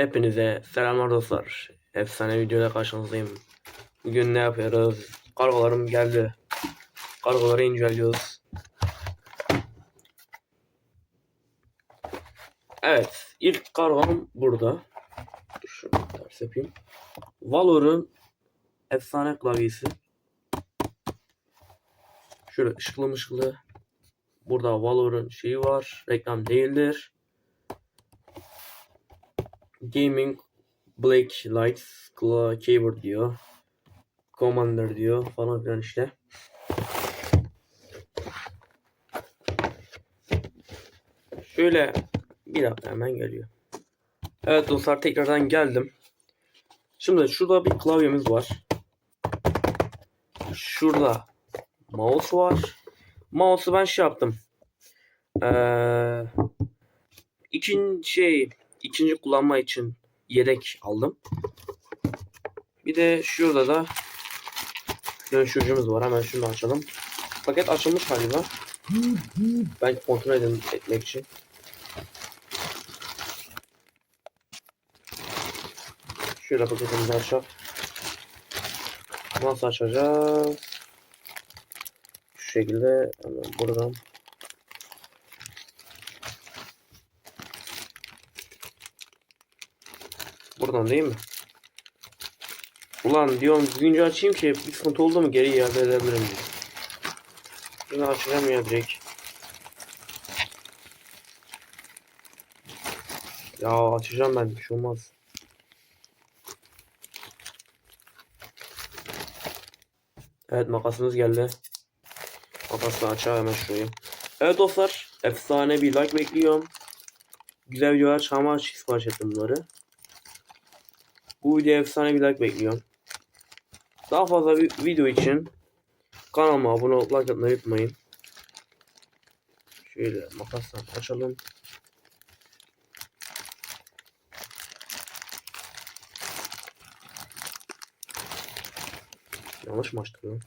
Hepinize selamlar dostlar. Efsane videoda karşınızdayım. Bugün ne yapıyoruz? Kargolarım geldi. Kargoları inceliyoruz. Evet, ilk kargom burada. Dur şunu ters yapayım. Valor'un efsane klavyesi. Şöyle ışıklı mışıklı. Burada Valor'un şeyi var. Reklam değildir. Gaming Black Lights Keyboard diyor. Commander diyor falan filan işte. Şöyle bir dakika hemen geliyor. Evet dostlar tekrardan geldim. Şimdi şurada bir klavyemiz var. Şurada mouse var. Mouse'u ben şey yaptım. Ee, ikinci şey ikinci kullanma için yedek aldım. Bir de şurada da dönüştürücümüz var. Hemen şunu açalım. Paket açılmış galiba. Ben kontrol edin etmek için. Şöyle paketimizi açalım. Nasıl açacağız? Şu şekilde hemen buradan Buradan değil mi? Ulan diyorum düzgünce açayım ki bir sıkıntı oldu mu geri iade edebilirim diye. Yine açacağım ya direkt. Ya açacağım ben bir şey olmaz. Evet makasımız geldi. Makasla açar hemen şurayı. Evet dostlar efsane bir like bekliyorum. Güzel videolar çağırma açık sipariş ettim bunları. Bu videoya efsane bir like bekliyorum. Daha fazla bir video için kanalıma abone olup like atmayı unutmayın. Şöyle makasla açalım. Yanlış mı açtık lan?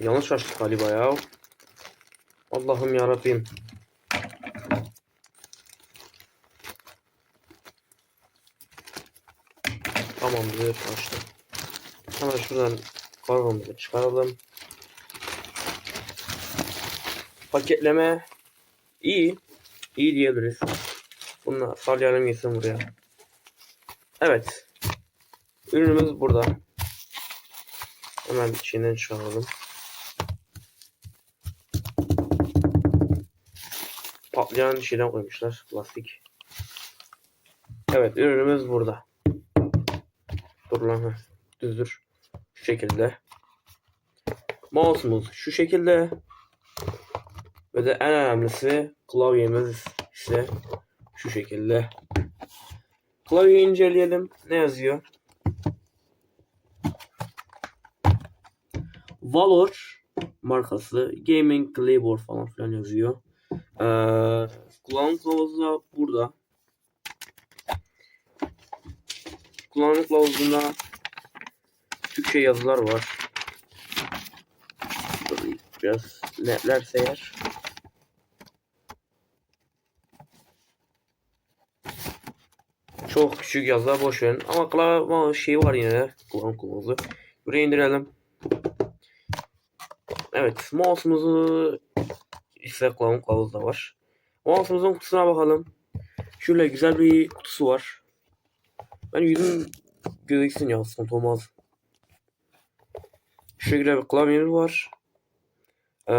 Yanlış açtık galiba ya. Allah'ım ya Rabbim. Tamamdır açtım. Hemen şuradan kargomuzu çıkaralım. Paketleme iyi. İyi diyebiliriz. Bununla sallayalım gitsin buraya. Evet. Ürünümüz burada. Hemen içinden çıkaralım. Patlayan şeyden koymuşlar. Plastik. Evet ürünümüz burada. Dur lan. Düzdür. Şu şekilde. Mouse'umuz şu şekilde. Ve de en önemlisi klavyemiz ise şu şekilde. Klavyeyi inceleyelim. Ne yazıyor? Valor markası Gaming Keyboard falan filan yazıyor. Ee, kullanım kılavuzu da burada. Kullanım kılavuzunda Türkçe yazılar var. Şöyle Biraz netlerse eğer. Çok küçük yazılar boş verin. Ama klavye şey var yine de. Kullanım kılavuzu. Buraya indirelim. Evet. Mouse'umuzu ise kullanım kılavuzu da var. Mouse'umuzun kutusuna bakalım. Şöyle güzel bir kutusu var. Ben yüzüm gözüksün ya sıkıntı olmaz. Şu şekilde bir klavyemiz var. Ee,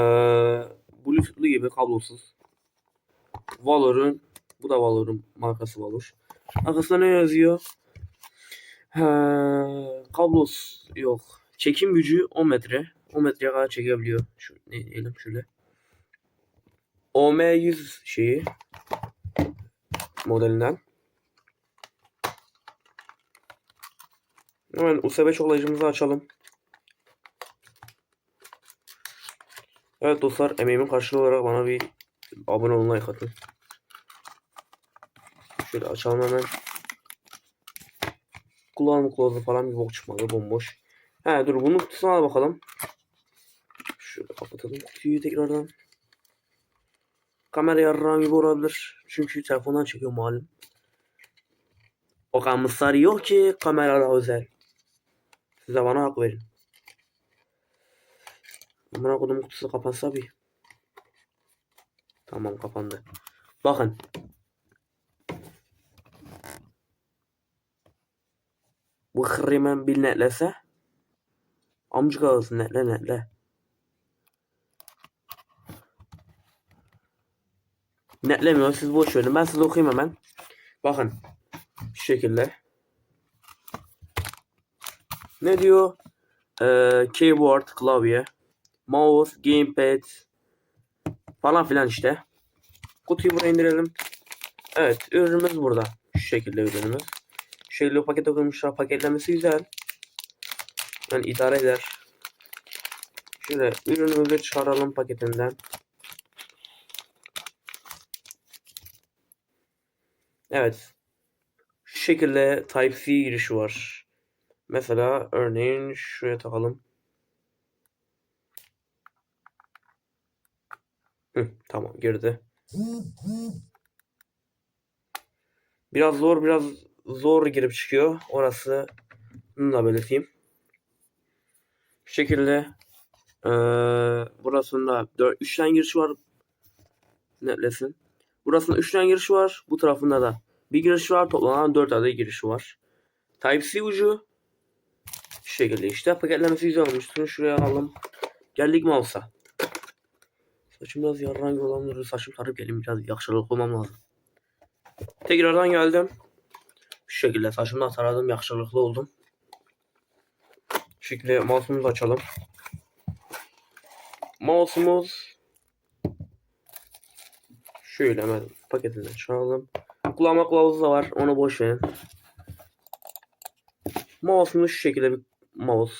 Bluetooth'lu gibi kablosuz. Valor'un bu da Valor'un markası Valor. Arkasında ne yazıyor? He, kablos yok. Çekim gücü 10 metre. 10 metreye kadar çekebiliyor. Şu ne diyelim şöyle. OM100 şeyi modelinden. Hemen USB çoğlayıcımızı açalım. Evet dostlar emeğimin karşılığı olarak bana bir abone olun like atın. Şöyle açalım hemen. kullanım kılavuzu falan bir bok çıkmadı bomboş. He dur bunun kutusuna bakalım. Şöyle kapatalım kutuyu tekrardan. Kamera yarran gibi olabilir. Çünkü telefondan çekiyor malum. O kadar yok ki kamerada özel. Size bana hak verin. Amına kodum kutusu kapansa bir. Tamam kapandı. Bakın. Bu hırrimen bir netlese. Amcık ağzı netle netle. Netlemiyor siz boş verin. Ben size okuyayım hemen. Bakın. Şu şekilde. Ne diyor? Ee, keyboard, klavye, mouse, gamepad falan filan işte. Kutuyu buraya indirelim. Evet, ürünümüz burada. Şu şekilde ürünümüz. Şu şekilde pakete koymuşlar. Paketlemesi güzel. Yani idare eder. Şöyle ürünümüzü çıkaralım paketinden. Evet. Şu şekilde Type-C girişi var. Mesela örneğin şuraya takalım. Hı, tamam girdi. Biraz zor biraz zor girip çıkıyor. Orası bunu da belirteyim. Şu şekilde eee burasında 4 3 tane giriş var. Netlesin. Burasında 3 tane giriş var. Bu tarafında da bir giriş var. Toplam 4 adet girişi var. Type-C ucu şu şekilde işte paketlemesi güzel olmuş. Şunu şuraya alalım. Geldik mouse'a. Saçım biraz yarran gibi olanları saçım tarıp gelin biraz yakışıklı olmam lazım. Tekrardan geldim. Şu şekilde saçımda taradım yakışıklı oldum. Şu şekilde mouse'umuzu açalım. Mouse'umuz şöyle hemen paketinden çıkaralım. Kullanma kılavuzu da var. Onu boş verin. Mouse'umuz şu şekilde bir mouse.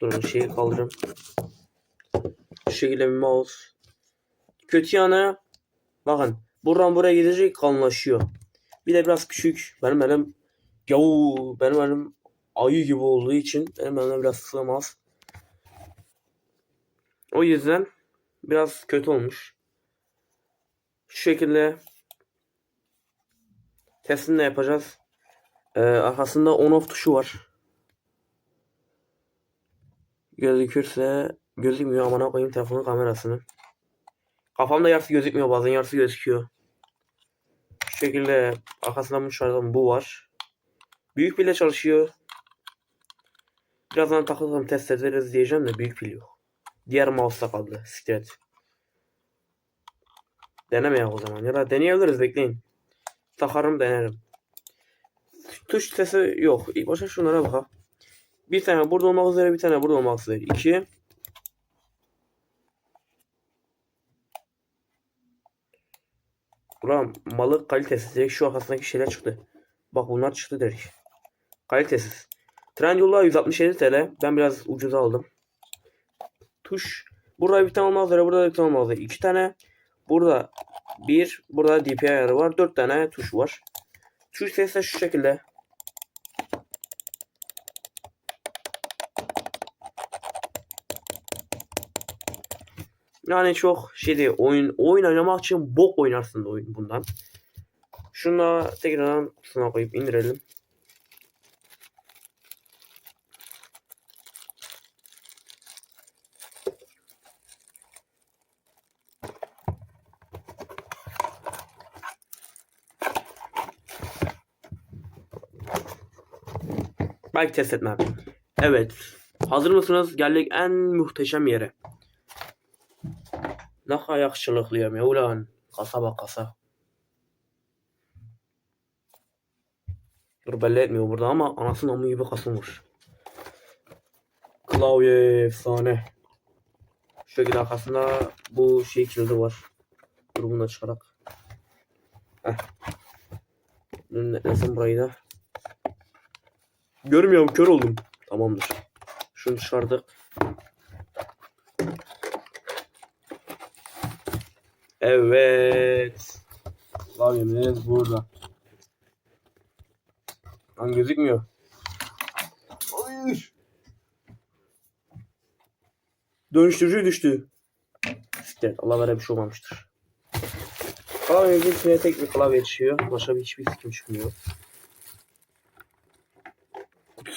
Durun şeyi kaldırın. Şu şekilde bir mouse. Kötü yanı bakın buradan buraya gidecek kalınlaşıyor. Bir de biraz küçük. Benim elim yavu benim elim ayı gibi olduğu için benim elime biraz sığmaz. O yüzden biraz kötü olmuş. Şu şekilde testini de yapacağız. Ee, arkasında on off tuşu var. Gözükürse gözükmüyor amına koyayım telefonun kamerasını. Kafamda yarısı gözükmüyor bazen yarısı gözüküyor. Şu şekilde arkasından bu şarjım bu var. Büyük pille çalışıyor. Birazdan takılsam test ederiz diyeceğim de büyük pil yok. Diğer mouse'da kaldı. Siktir et. Denemeyelim o zaman. Ya da deneyebiliriz bekleyin. Takarım denerim. Tuş sesi yok. İlk başta şunlara bakalım. Bir tane burada olmak üzere bir tane burada olmak üzere. İki. Buram malı kalitesiz. Direkt şu arkasındaki şeyler çıktı. Bak bunlar çıktı direkt. Kalitesiz. Trendyol'da 167 TL. Ben biraz ucuza aldım. Tuş. Burada bir tane olmak üzere. Burada bir tane olmak üzere. İki tane. Burada bir. Burada DPI ayarı var. Dört tane tuş var. Tuş de şu şekilde. Yani çok şey değil. Oyun, oyun oynamak için bok oynarsın oyun bundan. Şunu da tekrardan kutusuna koyup indirelim. Belki test etmem. Evet. Hazır mısınız? Geldik en muhteşem yere. Ne kadar yakışıklıyım ya ulan. Kasa bak kasa. Dur belli etmiyor burada ama anasının amı gibi kasılmış. Klavye efsane. Şu şekilde arkasında bu şey kilidi var. Dur bunu da çıkarak. Heh. Netlesin burayı da. Görmüyorum kör oldum. Tamamdır. Şunu çıkardık. Evet. Klavyemiz burada. Lan gözükmüyor. Hayır. Dönüştürücü düştü. Evet, Allah vere bir şey olmamıştır. Klavyemizin içine tek bir klavye çıkıyor. Başka bir hiçbir sikim çıkmıyor.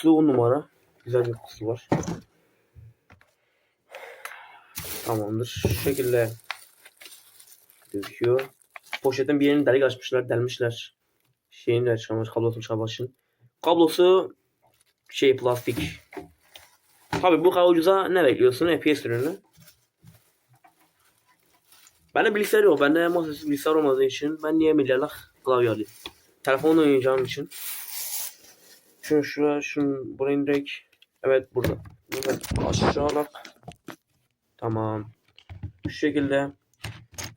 Kutusu 10 numara. Güzel bir kutusu var. Tamamdır. Şu şekilde gözüküyor. Poşetin bir yerini delik açmışlar, delmişler. Şeyini de çıkarmış, kablosunu çıkarmışın. Kablosu şey plastik. Tabi bu kadar ucuza ne bekliyorsun? FPS ürünü. Bende bilgisayar yok. Bende masaüstü bilgisayar olmadığı için ben niye milyarlık klavye alayım? Telefonla oynayacağım için. Şunu şuraya, şunu buraya indirek. Evet burada. Evet aşağıda. Tamam. Şu şekilde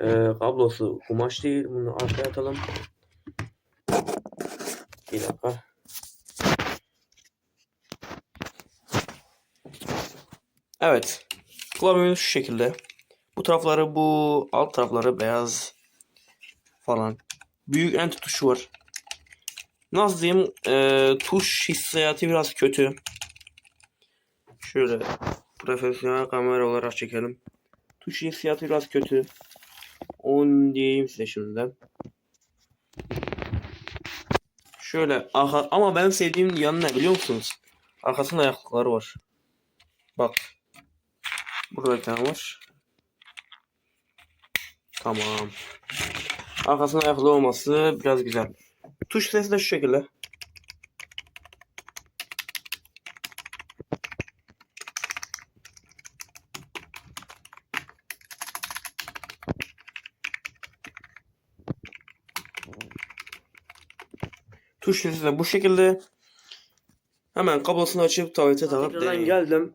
e, kablosu kumaş değil. Bunu arkaya atalım. Bir dakika. Evet. Klavyemiz şu şekilde. Bu tarafları bu alt tarafları beyaz falan. Büyük enter tuşu var. Nasıl diyeyim? e, tuş hissiyatı biraz kötü. Şöyle profesyonel kamera olarak çekelim. Tuş hissiyatı biraz kötü. Onu diyeyim size şimdiden. Şöyle arka, ama ben sevdiğim yanı ne biliyor musunuz? Arkasında ayaklıkları var. Bak. Burada bir tane var. Tamam. Arkasında ayaklı olması biraz güzel. Tuş sesi de şu şekilde. Tuş sesi de bu şekilde. Hemen kablosunu açıp tablete takıp Tekrardan geldim.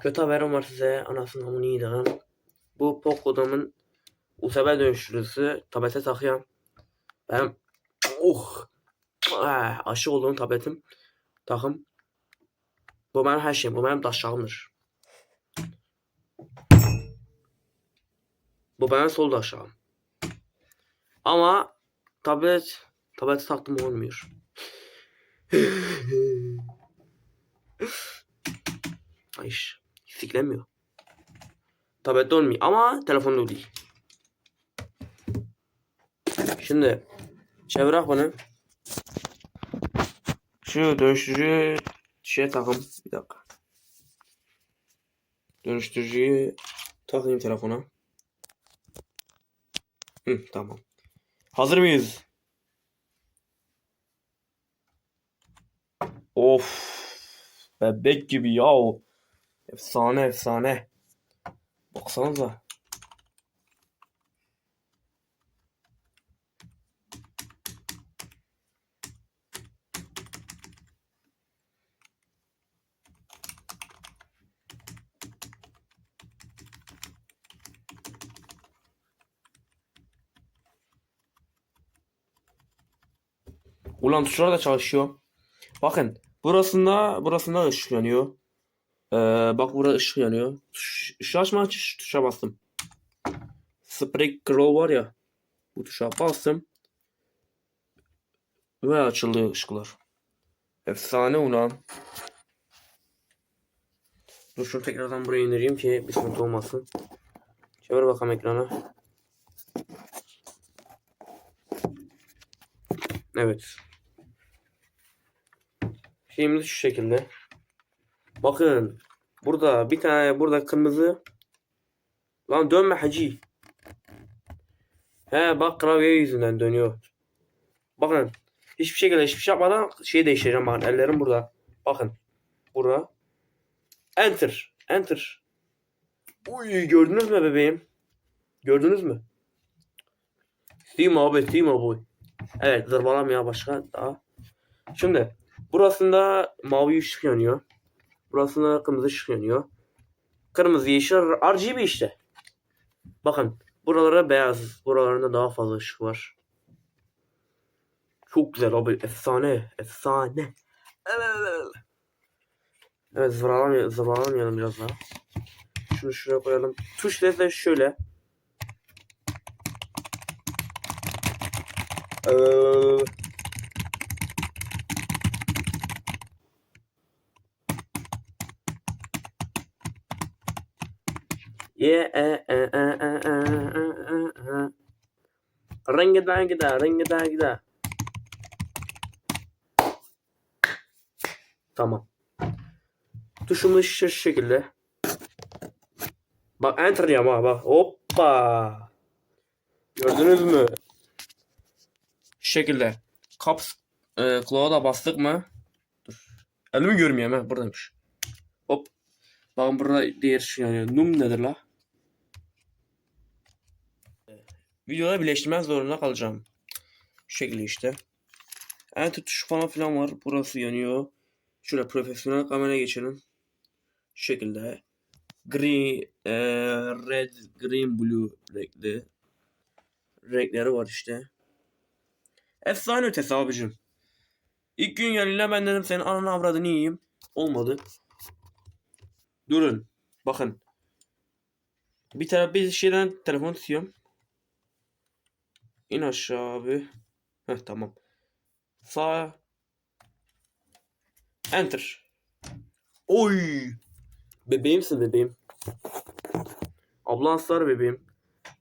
Kötü haberim var size. Anasının amını yediğim. Bu Poco'nun USB dönüştürücüsü tablete takıyorum. Ben oh ah, aşık olduğum tabletim takım. Bu benim her şeyim. Bu benim daşağımdır. Bu benim sol daşağım. Ama tablet tableti taktım olmuyor. Ay siklemiyor. Tablette olmuyor ama telefonda değil. Şimdi çevirak bunu. Şu dönüştürücü şeye takım. Bir dakika. Dönüştürücüyü takayım telefona. Hı, tamam. Hazır mıyız? Of. Bebek gibi ya o. Efsane efsane. Baksanıza. Ulan tuşlar da çalışıyor. Bakın burasında burasında ışık yanıyor. Ee, bak burada ışık yanıyor. Işığı açma aç tuşa bastım. Spray Grow var ya. Bu tuşa bastım. Ve açıldı ışıklar. Efsane ulan. Dur şunu tekrardan buraya indireyim ki bir sıkıntı olmasın. Çevir bakalım ekranı. Evet. Şeyimiz şu şekilde. Bakın. Burada bir tane burada kırmızı. Lan dönme hacı. He bak klavye yüzünden dönüyor. Bakın. Hiçbir şekilde hiçbir şey yapmadan şey değiştireceğim bakın. Ellerim burada. Bakın. Burada. Enter. Enter. Uy gördünüz mü bebeğim? Gördünüz mü? Steam abi Steam abi. Evet zırvalamaya başka daha. Şimdi burasında mavi ışık yanıyor. Burasında kırmızı ışık yanıyor. Kırmızı yeşil RGB işte. Bakın buralara beyaz. Buralarında daha fazla ışık var. Çok güzel abi. Efsane. Efsane. Evet zırvalamayalım, zırvalamayalım biraz daha. Şunu şuraya koyalım. Tuş de şöyle. Ee, Yeah. Ringi dangi da, ringi dangi da. Tamam. Tuşumuz şu şekilde. Bak enter diyorum ha bak. Hoppa. Gördünüz mü? Şu şekilde. Caps e, Cloud'a bastık mı? Dur. Elimi görmeyeyim ha buradaymış. Hop. Bakın burada diğer şey yani. Num nedir la? Videoda birleştirmek zorunda kalacağım. Şu şekilde işte. Enter tuşu falan filan var. Burası yanıyor. Şöyle profesyonel kamera geçelim. Şu şekilde. Green, e, red, green, blue renkli. Renkleri var işte. Efsane ötesi abicim. İlk gün geldiğinde ben dedim senin ananı avradını yiyeyim. Olmadı. Durun. Bakın. Bir tane bir şeyden telefon tutuyorum. İn aşağı abi. Heh tamam. Sağ. Enter. Oy. Bebeğimsin bebeğim. Ablan sar bebeğim.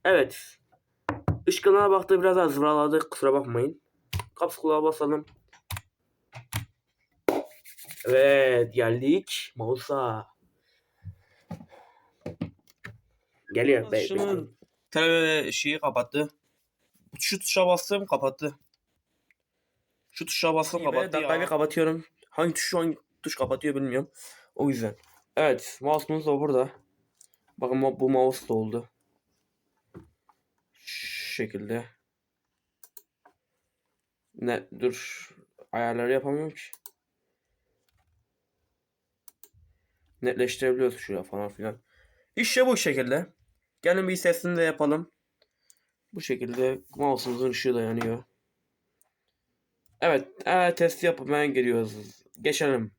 Evet. Işıklarına baktı biraz az zıvraladı. Kusura bakmayın. Kaps kulağa basalım. Evet geldik. Mouse'a. Geliyor. Be, Şunun Tele şeyi kapattı. Şu tuşa bastım kapattı. Şu tuşa bastım İyi be, kapattı. Dakikayı ya. kapatıyorum. Hangi tuş hangi tuş kapatıyor bilmiyorum. O yüzden. Evet mouse'umuz da burada. Bakın bu mouse da oldu. Şu şekilde. Ne dur ayarları yapamıyorum ki. Netleştirebiliyoruz şuraya falan filan. İşte bu şekilde. Gelin bir sesini de yapalım. Bu şekilde mouse'umuzun ışığı da yanıyor. Evet, evet testi yapmaya giriyoruz. Geçelim.